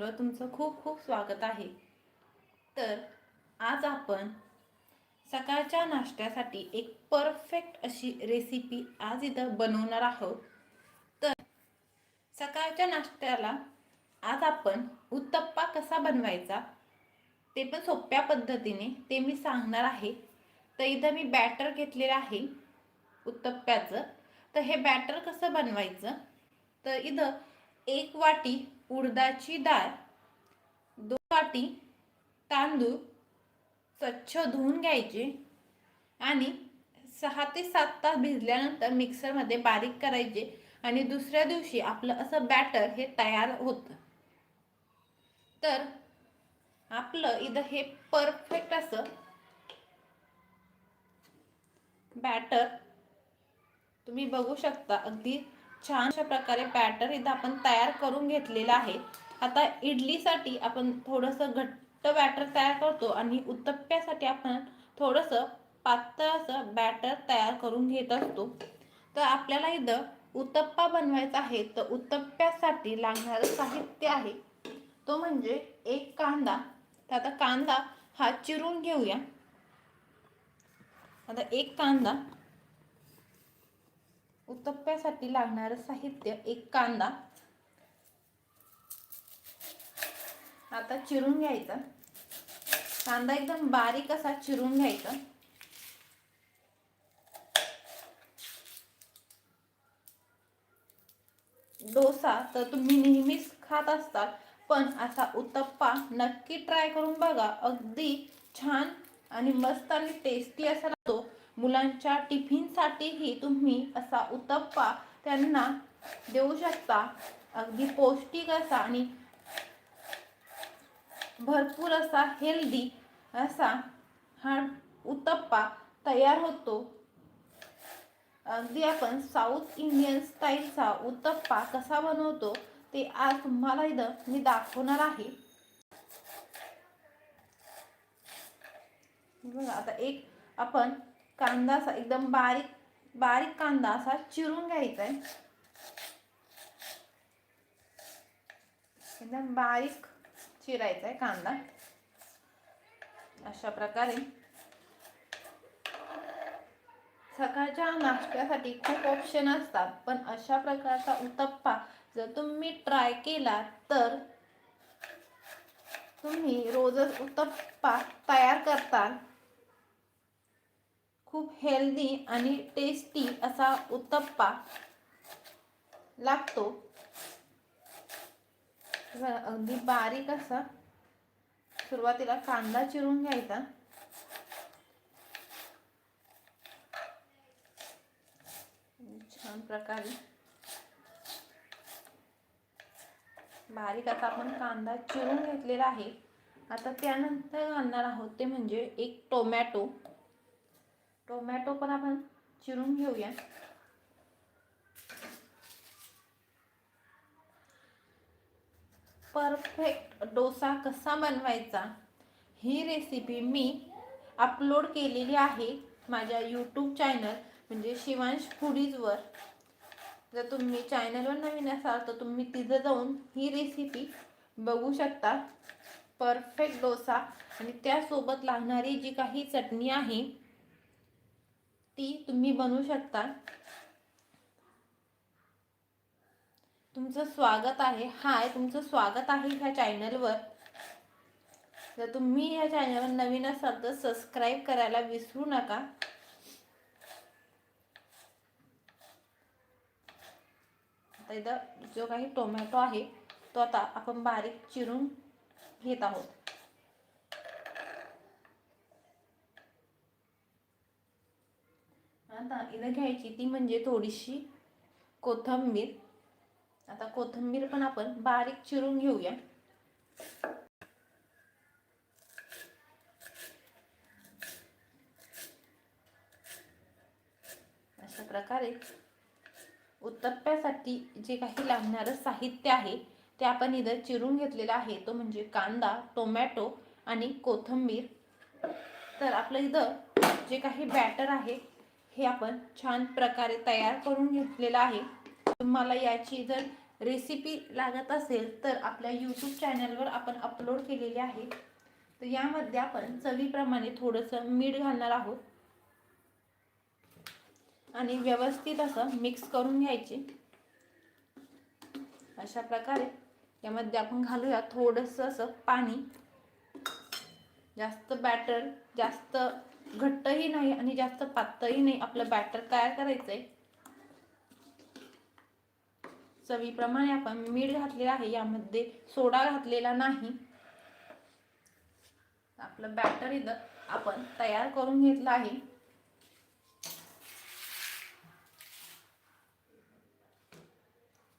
चॅनलवर तुमचं खूप खूप स्वागत आहे. तर आज आपण सकाळच्या नाश्त्यासाठी एक परफेक्ट अशी रेसिपी आज इथं बनवणार आहोत. तर सकाळच्या नाश्त्याला आज आपण उत्तप्पा कसा बनवायचा ते पण सोप्या पद्धतीने ते मी सांगणार आहे. तर इथं मी बॅटर घेतलेलं आहे उत्तप्प्याचं. तर हे बॅटर कसं बनवायचं? तर इथं एक वाटी उडदाची डाळ दोन वाटी तांदूळ स्वच्छ धुवून घ्यायचे आणि सहा ते सात तास भिजल्यानंतर मिक्सरमध्ये बारीक करायचे आणि दुसऱ्या दिवशी आपलं असं बॅटर हे तयार होतं. तर आपलं इथं हे परफेक्ट असं बॅटर तुम्ही बघू शकता. अगदी छान अशा प्रकारे बॅटर इथं आपण तयार करून घेतलेलं आहे. आता इडलीसाठी आपण थोडंसं घट्ट बॅटर तयार करतो आणि उत्तप्प्यासाठी आपण थोडंसं पातळ असं बॅटर तयार करून घेत असतो. तर आपल्याला इथं उत्तप्पा बनवायचा आहे. तर उत्तप्प्यासाठी लागणारं साहित्य आहे. तो म्हणजे एक कांदा. तर आता कांदा हा चिरून घेऊया. आता एक कांदा. उत्तप्प्यासाठी लागणारं साहित्य एक कांदा. आता चिरून घ्यायचा. कांदा एकदम बारीक असा चिरून घ्यायचा. डोसा तर तुम्ही नेहमीच खात असतात पण असा उत्तप्पा नक्की ट्राय करून बघा. अगदी छान आणि मस्त आणि टेस्टी असा लागतो. मुलांच्या टिफिनसाठीही तुम्ही असा उत्तप्पा त्यांना देऊ शकता. अगदी पौष्टिक असा आणि भरपूर असा हेल्दी असा हा उत्तप्पा तयार होतो. अगदी आपण साऊथ इंडियन स्टाईलचा उत्तप्पा कसा बनवतो ते आज तुम्हाला इथं मी दाखवणार आहे. बघा आता एक आपण कांदा असा एकदम बारीक बारीक कांदा असा चिरून घ्यायचा आहे. एकदम बारीक चिरायचा आहे कांदा. अशा प्रकारे. सकाळच्या नाश्त्यासाठी खूप ऑप्शन असतात पण अशा प्रकारचा उत्तप्पा जर तुम्ही ट्राय केला तर तुम्ही रोजच उत्तप्पा तयार करताल खूप हेल्दी आणि टेस्टी असा उत्तप्पा लागतो. अगदी बारीक असा सुरुवातीला कांदा चिरून घ्यायचा. छान प्रकारे. बारीक आता आपण कांदा चिरून घेतलेला आहे. आता त्यानंतर आणणार आहोत ते म्हणजे एक टोमॅटो टोमॅटो पण आपण चिरून घेऊया. परफेक्ट डोसा कसा बनवायचा ही रेसिपी मी अपलोड केलेली आहे माझ्या यूट्यूब चॅनल म्हणजे शिवांश फुडीजवर जर तुम्ही चॅनलवर नवीन असाल तर तुम्ही तिथं जाऊन ही रेसिपी बघू शकता. परफेक्ट डोसा. आणि त्यासोबत लागणारी जी काही चटणी आहे ती तुम्ही बनवू शकता. तुमचं स्वागत आहे. हाय तुमचं स्वागत आहे ह्या चॅनलवर जर तुम्ही ह्या चॅनलवर नवीन असाल तर सबस्क्राईब करायला विसरू नका. आता इथं जो काही टोमॅटो आहे तो आता आपण बारीक चिरून घेत आहोत. आता इथं घ्यायची ती म्हणजे थोडीशी कोथंबीर. आता कोथिंबीर पण आपण बारीक चिरून घेऊया. अशा प्रकारे उत्तप्प्यासाठी जे काही लागणारं साहित्य आहे ते आपण इथं चिरून घेतलेलं आहे. तो म्हणजे कांदा टोमॅटो आणि कोथिंबीर. तर आपलं इथं जे काही बॅटर आहे हे आपण छान प्रकारे तयार करून घेतलेलं आहे. तुम्हाला याची जर रेसिपी लागत असेल तर आपल्या यूट्यूब चॅनलवर आपण अपलोड केलेली आहे. तर यामध्ये आपण चवीप्रमाणे थोडंसं मीठ घालणार आहोत. आणि व्यवस्थित असं मिक्स करून घ्यायचे. अशा प्रकारे यामध्ये आपण घालूया थोडंसं असं पाणी. जास्त बॅटर जास्त घट्टही नाही आणि जास्त पातळही नाही. आपलं बॅटर तयार करायचं आहे चवीप्रमाणे आपण मीठ घातलेलं आहे. यामध्ये सोडा घातलेला नाही. आपलं बॅटर इथं आपण तयार करून घेतलं आहे.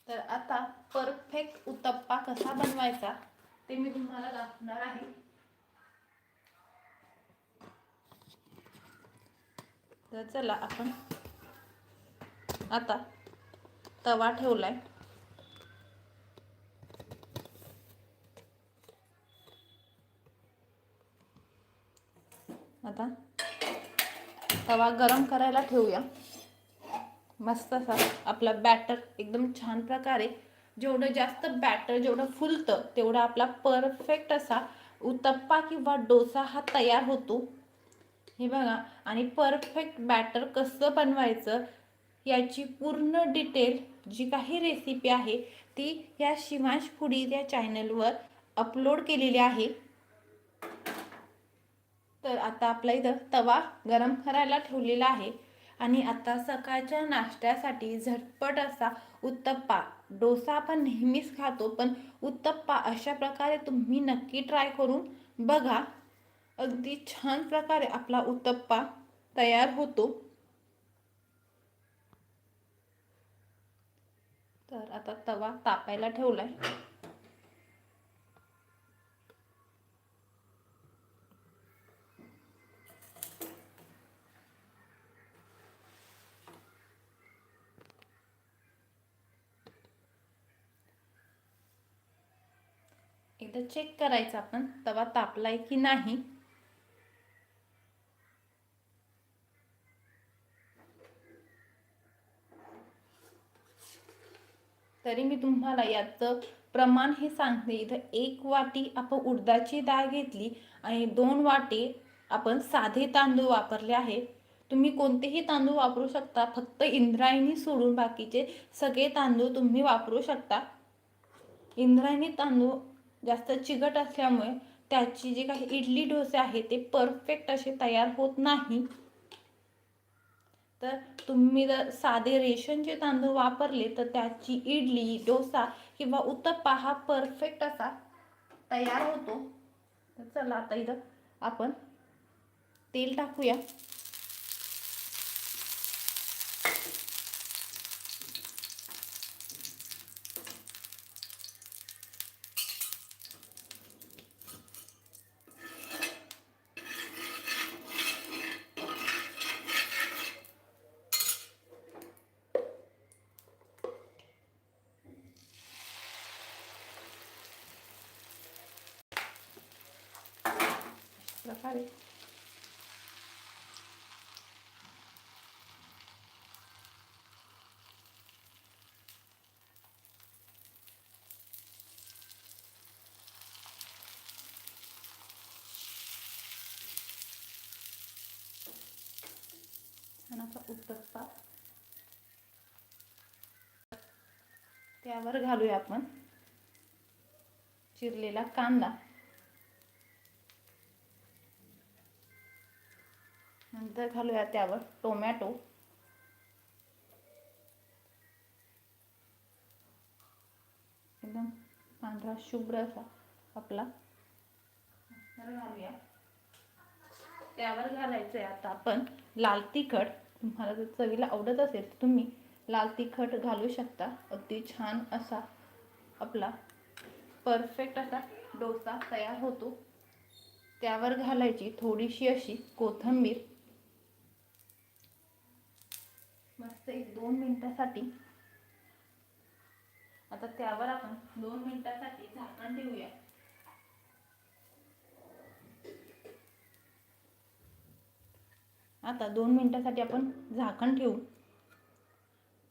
तर आता परफेक्ट उत्तप्पा कसा बनवायचा ते मी तुम्हाला दाखवणार आहे. तर चला आपण आता तवा ठेवलाय. आता तवा गरम करायला ठेवूया. मस्त असा आपला बॅटर एकदम छान प्रकारे जेवढं जास्त बॅटर जेवढं फुलतं तेवढा आपला परफेक्ट असा उत्तप्पा किंवा डोसा हा तयार होतो. हे बघा आणि परफेक्ट बॅटर कसं बनवायचं याची पूर्ण डिटेल जी काही रेसिपी आहे ती या शिवांश फुडी या चॅनलवर अपलोड केलेली आहे. तर आता आपला इथं तवा गरम करायला ठेवलेला आहे. आणि आता सकाळच्या नाश्त्यासाठी झटपट असा उत्तप्पा डोसा आपण नेहमीच खातो पण उत्तप्पा अशा प्रकारे तुम्ही नक्की ट्राय करून बघा. अगदी छान प्रकारे आपला उत्तप्पा तयार होतो. तर आता तवा तापायला ठेवलाय. एकदा चेक करायचं आपण तवा तापलाय की नाही. तरी मी तुम्हाला याचं प्रमाण हे सांगते. इथं एक वाटी आपण उडदाची डाळ घेतली आणि दोन वाटी आपण साधे तांदूळ वापरले आहे. तुम्ही कोणतेही तांदूळ वापरू शकता. फक्त इंद्रायणी सोडून बाकीचे सगळे तांदूळ तुम्ही वापरू शकता. इंद्रायणी तांदूळ जास्त चिकट असल्यामुळे त्याची जी काही इडली डोसे आहे ते परफेक्ट असे तयार होत नाही. तर तुम्ही जर साधे रेशनचे तांदूळ वापरले तर त्याची इडली डोसा किंवा उत्तप्पा हा परफेक्ट असा तयार होतो. तर चला आता इथं आपण तेल टाकूया. प्रकारे उत्तप्पा. त्यावर घालूया आपण चिरलेला कांदा. नंतर घालूया त्यावर टोमॅटो. एकदम पांढरा शुभ्र असा आपला. तर घालूया. त्यावर घालायचं आहे आता आपण लाल तिखट. तुम्हाला जर चवीला आवडत असेल तर तुम्ही लाल तिखट घालू शकता. अगदी छान असा आपला परफेक्ट असा डोसा तयार होतो. त्यावर घालायची थोडीशी अशी कोथिंबीर मस्त एक दोन मिनिटासाठी. आता त्यावर आपण दोन मिनिटासाठी झाकण ठेवूया. आता दोन मिनिटासाठी आपण झाकण ठेवू.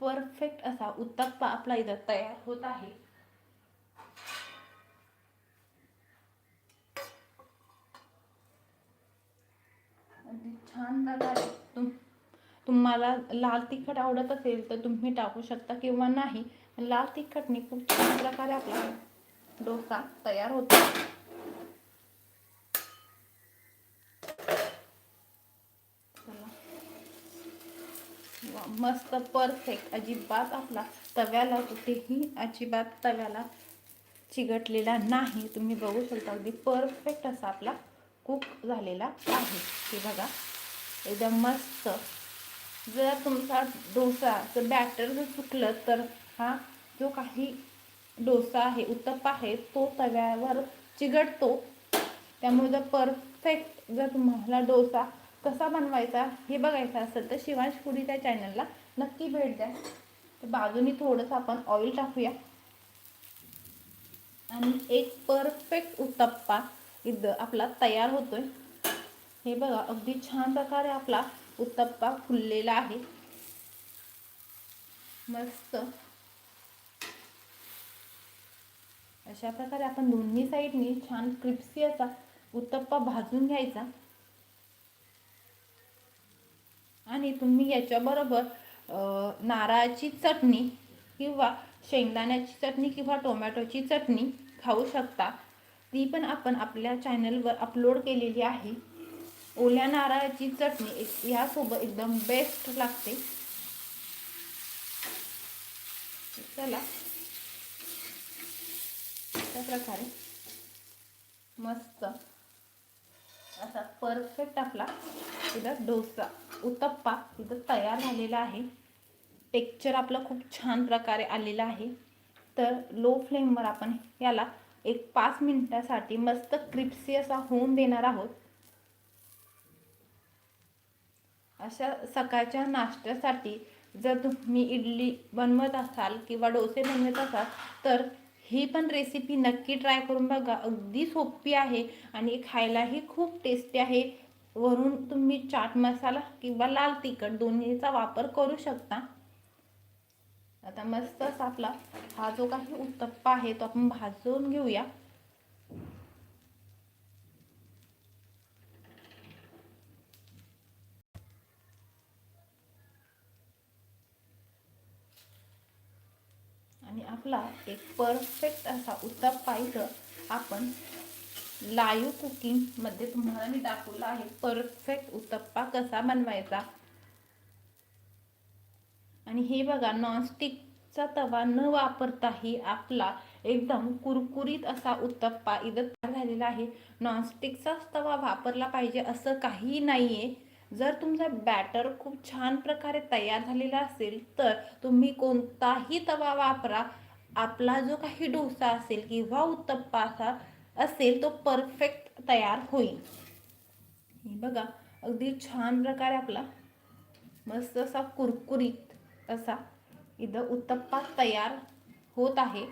परफेक्ट असा उत्तप्पा आपला इथं तयार होत आहे. अगदी छान प्रकारे. तुम तुम्हाला लाल तिखट आवडत असेल तर तुम्ही टाकू शकता किंवा नाही. लाल तिखटने खूप छान प्रकारे आपला डोसा तयार होतो. चला. मस्त परफेक्ट अजिबात आपला तव्याला कुठेही अजिबात तव्याला चिकटलेला नाही. तुम्ही बघू शकता अगदी परफेक्ट असा आपला कुक झालेला आहे. हे बघा एकदम मस्त. जर तुमचा डोसाचं बॅटर जर चुकलं तर हा जो काही डोसा आहे उत्तप्पा आहे तो तव्यावर चिघटतो त्यामुळे जर परफेक्ट जर तुम्हाला डोसा कसा बनवायचा हे बघायचं असेल तर शिवांश फुडी त्या चॅनलला नक्की भेट द्या. तर बाजूनी थोडंसं आपण ऑइल टाकूया. आणि एक परफेक्ट उत्तप्पा इथं आपला तयार होतोय. हे बघा अगदी छान प्रकारे आपला उत्तप्पा फुललेला आहे. मस्त. अशा प्रकारे आपण दोन्ही साईडनी छान क्रिप्सी असा उत्तप्पा भाजून घ्यायचा. आणि तुम्ही याच्याबरोबर नारळाची चटणी किंवा शेंगदाण्याची चटणी किंवा टोमॅटोची चटणी खाऊ शकता. ती पण आपण आपल्या चॅनलवर अपलोड केलेली आहे. ओल्या नारळाची चटणी एक यासोबत एकदम बेस्ट लागते. चला. अशा प्रकारे मस्त असा परफेक्ट आपला इथं डोसा उत्तप्पा इथं तयार झालेला आहे. टेक्चर आपलं खूप छान प्रकारे आलेलं आहे. तर लो फ्लेमवर आपण याला एक पाच मिनटासाठी मस्त क्रिप्सी असा होऊन देणार आहोत. अशा सकाळच्या नाश्त्यासाठी जर तुम्ही इडली बनवत असाल किंवा डोसे बनवत असाल तर ही पण रेसिपी नक्की ट्राय करून बघा. अगदी सोपी आहे आणि खायलाही खूप टेस्टी आहे. वरून तुम्ही चाट मसाला किंवा लाल तिखट दोन्हीचा वापर करू शकता. आता मस्त असा आपला हा जो काही उत्तप्पा आहे तो आपण भाजून घेऊया. आणि आपला एक परफेक्ट असा उत्तप्पा इथं आपण लाईव्ह कुकिंगमध्ये तुम्हाला मी दाखवला आहे परफेक्ट उत्तप्पा कसा बनवायचा. आणि हे बघा नॉनस्टिकचा तवा न वापरताही आपला एकदम कुरकुरीत असा उत्तप्पा इथं तयार झालेला आहे. नॉनस्टिकचाच तवा वापरला पाहिजे असं काही नाही आहे जर तुमचा बॅटर खूप छान प्रकारे तयार झालेला असेल तर तुम्ही कोणताही तवा वापरा. आपला जो काही डोसा असेल किंवा उत्तप्पा असा असेल तो परफेक्ट तयार होईल. हे बघा अगदी छान प्रकारे आपला मस्त असा कुरकुरीत असा इथं उत्तप्पा तयार होत आहे.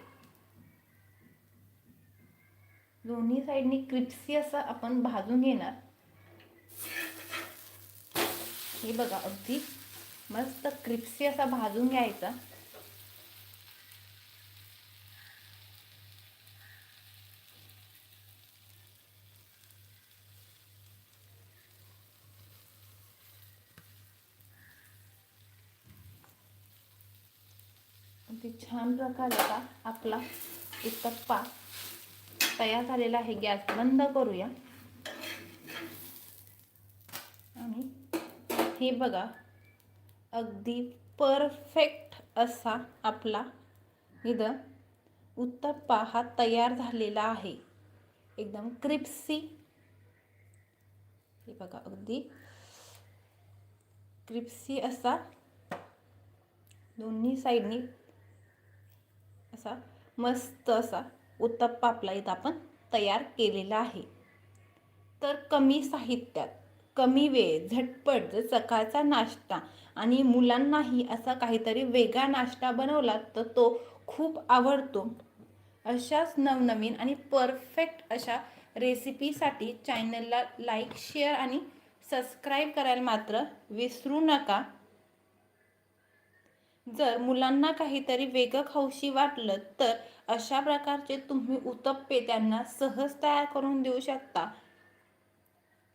दोन्ही साईडनी क्रिप्सी असं आपण भाजून घेणार. हे बघा अगदी मस्त क्रिप्सी असा भाजून घ्यायचा. अगदी छान प्रकारचा आपला उत्तप्पा तयार झालेला आहे. गॅस बंद करूया. आणि हे बघा अगदी परफेक्ट असा आपला इथं उत्तप्पा हा तयार झालेला आहे. एकदम क्रिप्सी हे बघा अगदी क्रिप्सी असा दोन्ही साईडनी असा मस्त असा उत्तप्पा आपला इथं आपण तयार केलेला आहे. तर कमी साहित्यात कमी वेळ झटपट जर सकाळचा नाश्ता आणि मुलांनाही असा काहीतरी वेगळा नाश्ता बनवला तर तो खूप आवडतो. अशाच नवनवीन आणि परफेक्ट अशा रेसिपीसाठी चॅनलला लाईक शेअर आणि सबस्क्राईब करायला मात्र विसरू नका. जर मुलांना काहीतरी वेगळं खाऊशी वाटलं तर अशा प्रकारचे तुम्ही उत्तप्पे त्यांना सहज तयार करून देऊ शकता.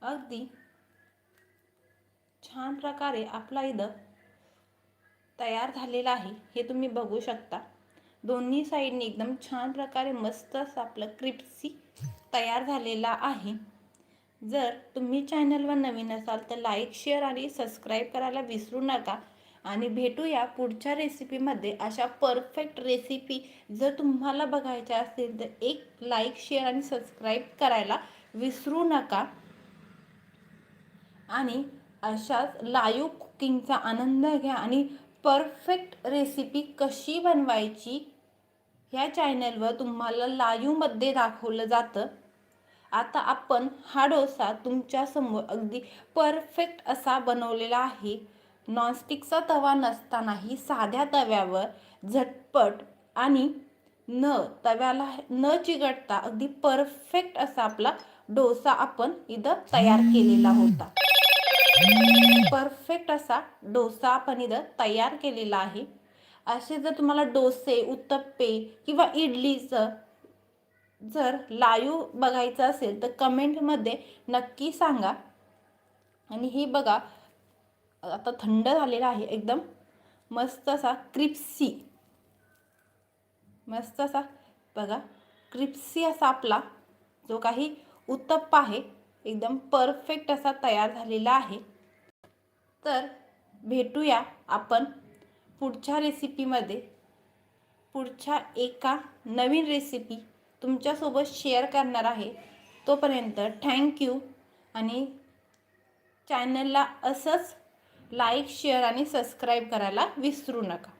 अगदी छान प्रकारे आपला इथं तयार झालेला आहे हे तुम्ही बघू शकता. दोन्ही साईडने एकदम छान प्रकारे मस्त असं आपलं क्रिप्सी तयार झालेला आहे. जर तुम्ही चॅनलवर नवीन असाल तर लाईक शेअर आणि सबस्क्राईब करायला विसरू नका. आणि भेटूया पुढच्या रेसिपीमध्ये अशा परफेक्ट रेसिपी जर तुम्हाला बघायच्या असतील तर एक लाईक शेअर आणि सबस्क्राईब करायला विसरू नका. आणि अशाच लाईव्ह कुकिंगचा आनंद घ्या आणि परफेक्ट रेसिपी कशी बनवायची ह्या चॅनलवर तुम्हाला लाईव्हमध्ये दाखवलं जातं. आता आपण हा डोसा तुमच्यासमोर अगदी परफेक्ट असा बनवलेला आहे. नॉनस्टिकचा तवा नसतानाही साध्या तव्यावर झटपट आणि न तव्याला न चिकटता अगदी परफेक्ट असा आपला डोसा आपण इथं तयार केलेला होता. परफेक्ट असा डोसा आपण इथं तयार केलेला आहे. असे जर तुम्हाला डोसे उत्तप्पे किंवा इडलीचं जर लाईव्ह बघायचं असेल तर कमेंटमध्ये नक्की सांगा. आणि हे बघा आता थंड झालेला आहे एकदम. मस्त असा क्रिप्सी. मस्त असा बघा क्रिप्सी असा आपला जो काही उत्तप्पा आहे. एकदम परफेक्ट असा तयार झालेला आहे. तर भेटूया आपण पुढच्या रेसिपीमध्ये पुढच्या एका नवीन रेसिपी तुमच्यासोबत शेअर करणार आहे. तोपर्यंत थँक्यू आणि चॅनलला असंच लाईक शेअर आणि सबस्क्राईब करायला विसरू नका.